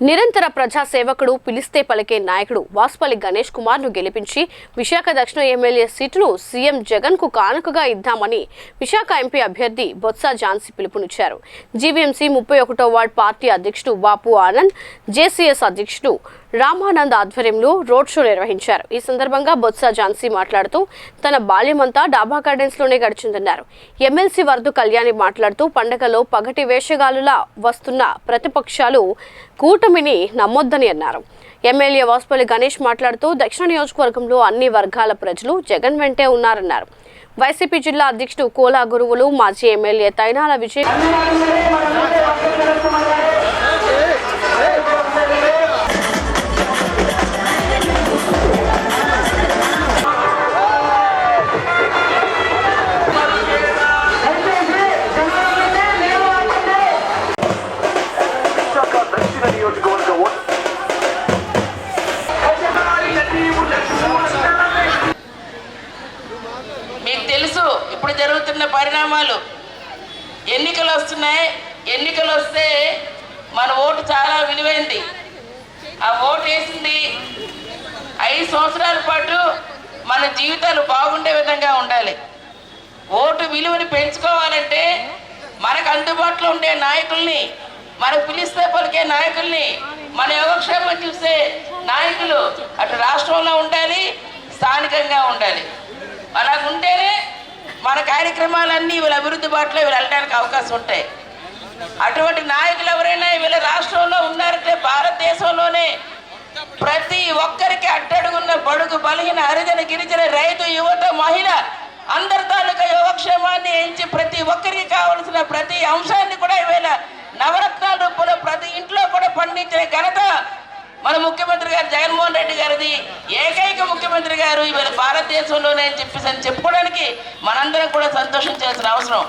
నిరంతర ప్రజాసేవకుడు పిలిస్తే పలికే నాయకుడు వాసుపల్లి గణేష్ కుమార్ను గెలిపించి విశాఖ దక్షిణ ఎమ్మెల్యే సీటును సీఎం జగన్కు కానుకగా ఇద్దామని విశాఖ ఎంపీ అభ్యర్థి బొత్స ఝాన్సీ పిలుపునిచ్చారు. జీవీఎంసీ ముప్పై ఒకటో వార్డ్ పార్టీ అధ్యక్షుడు బాపు ఆనంద్ జేసీఎస్ అధ్యక్షుడు రామానంద్ ఆధ్వర్యంలో రోడ్ షో నిర్వహించారు. ఈ సందర్భంగా బొత్స ఝాన్సీ మాట్లాడుతూ తన బాల్యమంతా డాబా గార్డెన్స్లోనే గడిచిందన్నారు. ఎమ్మెల్సీ వరదు కళ్యాణి మాట్లాడుతూ పండగలో పగటి వేషగాలులా వస్తున్న ప్రతిపక్షాలు కూట కూటమిని నమ్మొద్దని అన్నారు. ఎమ్మెల్యే వాసుపల్లి గణేష్ మాట్లాడుతూ దక్షిణ నియోజకవర్గంలో అన్ని వర్గాల ప్రజలు జగన్ వెంటే ఉన్నారన్నారు. వైసీపీ జిల్లా అధ్యక్షుడు కోలా గురువులు మాజీ ఎమ్మెల్యే తైనాల విజయ్ పరిణామాలు. ఎన్నికలు వస్తున్నాయి. ఎన్నికలు వస్తే మన ఓటు చాలా విలువైంది. ఆ ఓటు వేసింది ఐదు సంవత్సరాల పాటు మన జీవితాలు బాగుండే విధంగా ఉండాలి. ఓటు విలువని పెంచుకోవాలంటే మనకు అందుబాటులో ఉండే నాయకుల్ని మనకు పిలిస్తే పలికే నాయకుల్ని మన యోగక్షేమం చూసే నాయకులు అటు రాష్ట్రంలో ఉండాలి స్థానికంగా ఉండాలి. అలా ఉంటేనే మన కార్యక్రమాలన్నీ వీళ్ళ అభివృద్ధి బాటలో వీళ్ళు వెళ్ళడానికి అవకాశం ఉంటాయి. అటువంటి నాయకులు ఎవరైనా వీళ్ళ రాష్ట్రంలో ఉన్నారంటే భారతదేశంలోనే ప్రతి ఒక్కరికి అట్టడుగున్న బడుగు బలహీన హరిజన గిరిజన రైతు యువత మహిళ అందరి తాలూకా యోగక్షేమాన్ని ఎంచి ప్రతి ఒక్కరికి కావలసిన ప్రతి అంశాన్ని కూడా ఈవేళ నవరత్నాల రూపంలో ప్రతి ఇంట్లో కూడా పండించిన ఘనత మన ముఖ్యమంత్రి గారు జగన్మోహన్ రెడ్డి గారిది ఏకైక ముఖ్యమంత్రి గారు ఇవాళ భారతదేశంలోనే అని చెప్పేసి అని చెప్పుకోవడానికి మనందరం కూడా సంతోషించాల్సిన అవసరం.